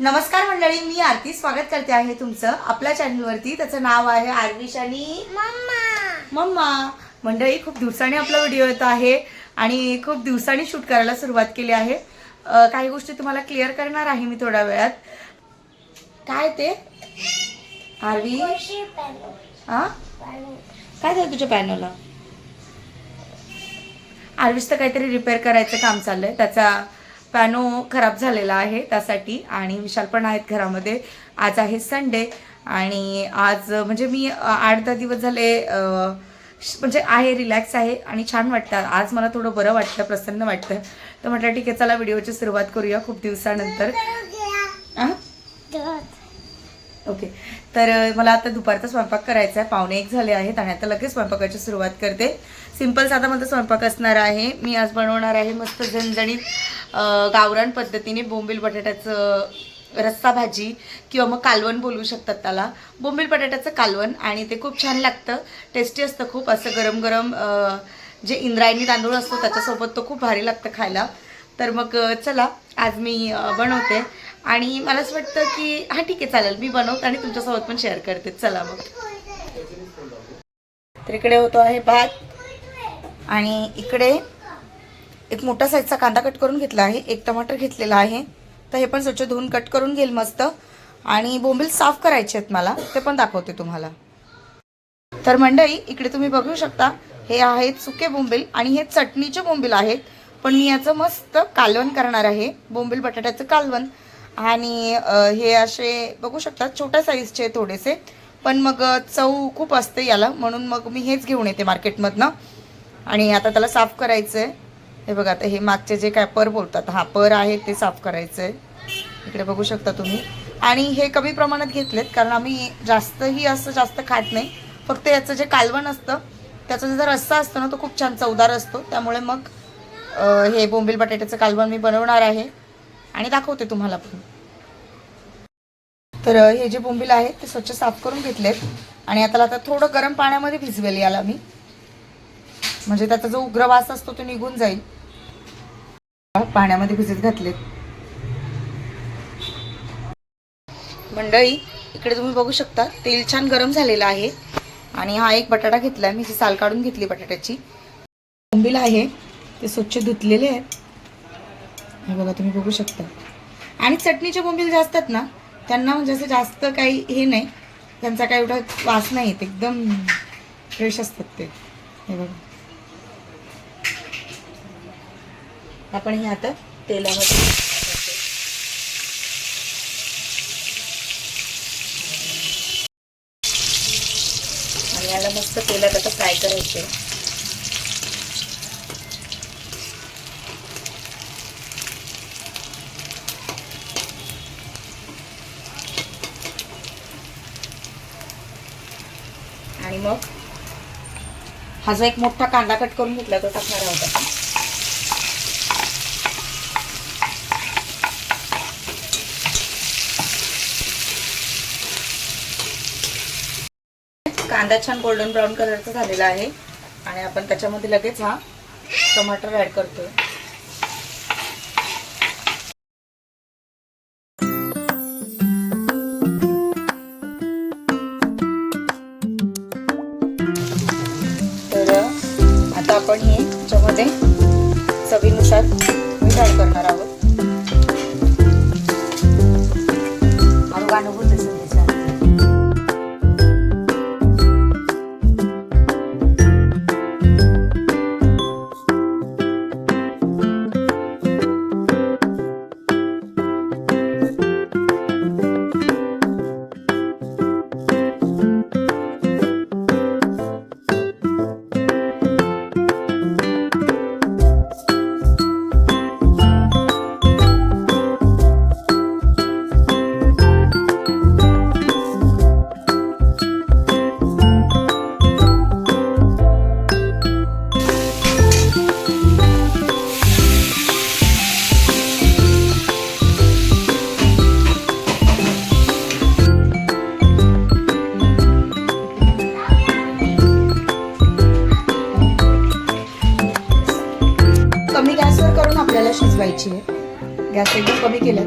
नमस्कार मंडळी मी आरती. स्वागत करते आहे तुमचं आपल्या चॅनलवरती त्याचं नाव आहे आरविश आणि मम्मा. मंडळी खूप दिवसांनी आपला व्हिडिओ येत आहे आणि खूप दिवसांनी शूट करायला सुरुवात केली आहे. काही गोष्टी तुम्हाला क्लिअर करणार आहे मी थोड्या वेळात. काय ते? आरवी? हा काय झालं तुझ्या पॅनलला आरवीच तर काहीतरी रिपेअर करायचं काम चाललंय. त्याचा पॅनो खराब झालेला आहे त्यासाठी आणि विशाल पण आहेत घरामध्ये. आज आहे संडे आणि आज म्हणजे मी आठ दहा दिवस झाले म्हणजे आहे रिलॅक्स आहे आणि छान वाटतं. आज मला थोडं बरं वाटतं प्रसन्न वाटतं. तर म्हटलं ठीक आहे चला व्हिडिओची सुरुवात करूया खूप दिवसानंतर? ओके. तर मला आता दुपारचा स्वयंपाक करायचा आहे. पावणे एक झाले आहेत आणि आता लगेच स्वयंपाकाची सुरुवात करते. सिंपल साधा माझा स्वयंपाक असणार आहे. मी आज बनवणार आहे मस्त झणझणीत गावरान पद्धतीने बोंबील बटाट्याचं रस्सा भाजी किंवा मग कालवण बोलू शकतात त्याला. बोंबील बटाट्याचं कालवण आणि ते खूप छान लागतं. टेस्टी असतं खूप. असं गरम गरम जे इंद्रायणी तांदूळ असतो त्याच्यासोबत तो खूप भारी लागतं खायला. तर मग चला आज मी बनवते. आणि मला असं वाटतं की हां ठीक आहे चालेल. मी बनवते आणि तुमच्यासोबत पण शेअर करते. चला मग. तर इकडे होतो आहे भात. आणि इकडे एक मोठा साईजचा कांदा कट करून घेतला आहे एक टमाटर घेतलेला आहे. तर हे पण स्वच्छ धुवून कट करून घेईल मस्त. आणि बोंबील साफ करायचे आहेत मला ते पण दाखवते तुम्हाला. तर मंडळी इकडे तुम्ही बघू शकता हे आहेत सुके बोंबील आणि हे चटणीचे बोंबील आहेत. पण मी याचं मस्त कालवण करणार आहे बोंबील बटाट्याचं कालवण. आणि हे असे बघू शकता छोट्या साईजचे थोडेसे. पण मग चव खूप असते याला म्हणून मग मी हेच घेऊन येते मार्केटमधनं आणि आता त्याला साफ करायचं आहे हे बघा आता हे मागचे जे काय पर बोलतात हा पर आहे ते साफ करायचं आहे इकडे बघू शकता तुम्ही. आणि हे कमी प्रमाणात घेतलेत कारण आम्ही जास्तही असं जास्त खात नाही. फक्त याचं जे कालवण असतं त्याचा जो रस्सा असतो ना तो खूप छान चवदार असतो. त्यामुळे मग हे बोंबील बटाट्याचं कालवण मी बनवणार आहे. आणि दाखवते तुम्हाला पण. तर हे जे बोंबील आहेत ते स्वच्छ साफ करून घेतलेत. आणि आता आता थोडं गरम पाण्यामध्ये भिजवेल याला मी. म्हणजे त्याचा जो उग्र वास असतो तो निघून जाईल. पाण्यामध्ये भिजत घातलेत. मंडळी इकडे तुम्ही बघू शकता तेल छान गरम झालेलं आहे. आणि हा एक बटाटा घेतला मी साल काढून घेतली बटाट्याची. बोंबील आहे ते स्वच्छ धुतलेले आहेत. हे बघा तुम्ही बघू शकता. आणि चटणीचे बोंबील जे असतात ना त्यांना म्हणजे असं जास्त काही हे नाही. त्यांचा काही एवढा वास नाही येत एकदम फ्रेश असतात ते. हे बघा. आपण हे आता तेलामध्ये आणि याला मस्त तेलात आता फ्राय करायचे आणि मग हा जो एक मोठा कांदा कट करून घेतला तो टाकणार आहोत आपण कांदा छान गोल्डन ब्राऊन कलरचा झालेला आहे. आणि आपण त्याच्यामध्ये लगेच हा टमाटर ऍड करतोय. तर आता आपण हे त्याच्यामध्ये चवीनुसार मीठ ऍड करणार आहोत. अनुभव दिसत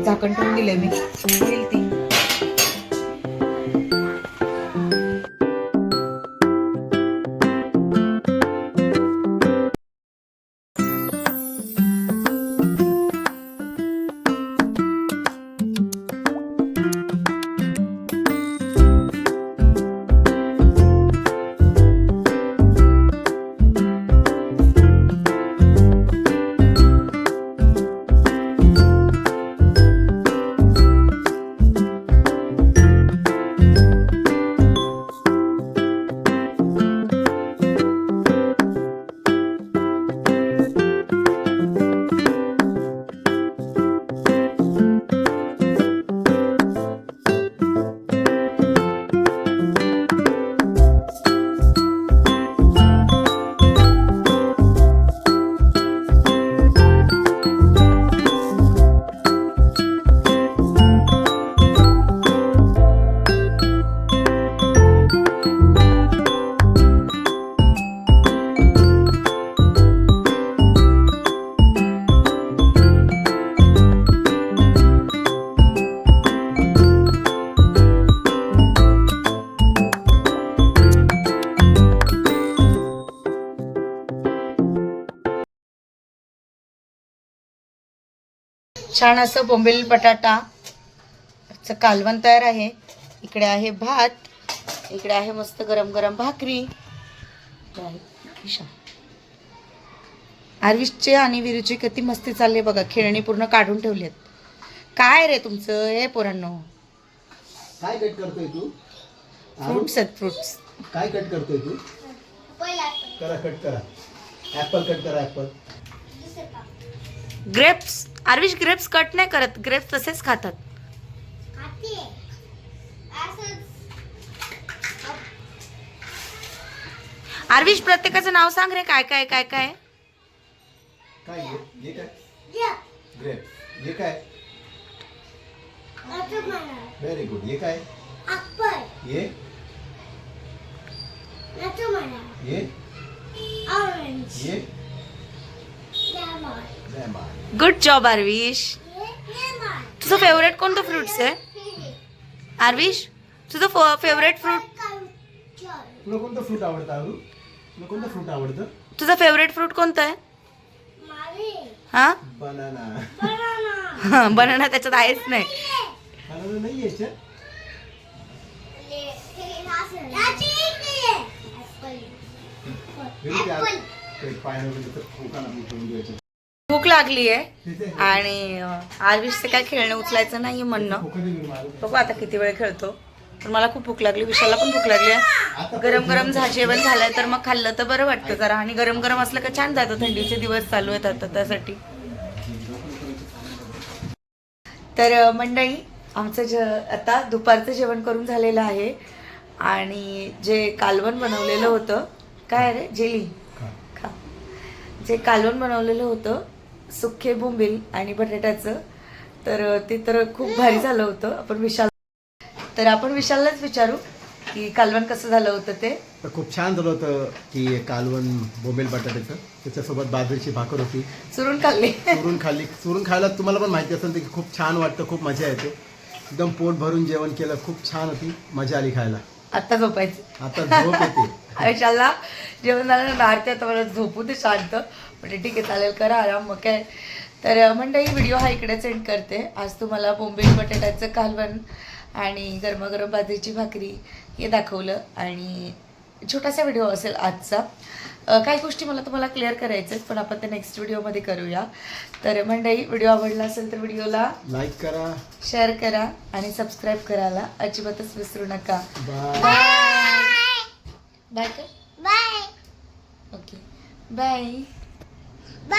झाकण ठेवून दिलं मी. छान असं बोंबील बटाटा चं कालवण तयार आहे. इकडे आहे भात इकडे आहे मस्त गरम गरम भाकरी. आरविशचे आणि विरूची किती मस्ती चालली बघा खेळणी पूर्ण काढून ठेवली आहेत काय रे तुमचं? हे पोरांनो. काय कट करतोय तू? फ्रुट्स आहेत फ्रुट्स काय कट करतोय तू? करा कट करा. ऍपल कट करा apple grapes Aarvish grapes cut नाही करत ग्रेप्स तसेच खातात. आरविश प्रत्येकाचं नाव सांग रे काय काय काय काय? काय काय? ग्रेप हे काय? व्हेरी गुड हे काय? ये ये ये लेमन गुड जॉब आरविश तुझं फेवरेट कोणतं फ्रुट्स आहे? आरविश तुझं फेवरेट फ्रूट तुला कोणतं फ्रूट आवडतं आरू? तुला कोणतं फ्रूट आवडतं? तुझं फेवरेट फ्रूट कोणतं आहे? हा? बनाना बनाना त्याच्यात आहेच नाही. बनाना नाही भूक लागली आहे. आणि आरविशचं काय खेळणं उचलायचं नाही म्हणणं. बघू आता किती वेळ खेळतो. पण मला खूप भूक लागली विशालला पण भूक लागली आहे. गरम गरम झा जेवण झालंय तर मग खाल्लं तर बरं वाटतं जरा. आणि गरम गरम असलं का छान जातं. थंडीचे दिवस चालू आहेत आता त्यासाठी. तर मंडळी आमचं ज आता दुपारचं जेवण करून झालेलं आहे. आणि जे कालवण बनवलेलं होतं काय रे? जेली. खा जे कालवण बनवलेलं होतं सुखे बोंबील आणि बटाट्याचं. तर ते तर खूप भारी झालं होतं. आपण विशाल तर आपण विशाललाच विचारू की कालवण कसं झालं होतं ते. तर खूप छान झालं होतं की कालवण बोंबेल बटाट्याचं. त्याच्यासोबत बाजरीची भाकर होती. चुरून खाल्ली. चुरून खाल्ली. चुरून खायला तुम्हाला पण माहिती असेल की खूप छान वाटतं खूप मजा येते. एकदम पोट भरून जेवण केलं खूप छान होती. मजा आली खायला. आता झोपायचं. आता झोप येते. आयुष्याला जेवण झालं ना आरती आता मला झोपू दे शांत. म्हणजे ठीक आहे चालेल करा आराम मग काय. तर मंडळी व्हिडिओ हा इकडेच एंड करते. आज तुम्हाला बोंबील बटाट्याचं कालवण आणि गरमागरम बाजरीची भाकरी हे दाखवलं. आणि छोटासा व्हिडिओ असेल आजचा. काही गोष्टी मला तुम्हाला क्लिअर करायच्या आहेत पण आपण ते नेक्स्ट व्हिडिओमध्ये करूया. तर मंडळी व्हिडिओ आवडला असेल तर व्हिडिओला लाईक करा. शेअर करा आणि सबस्क्राईब करायला अजिबातच विसरू नका. बाय बाय बाय कर बाय ओके बाय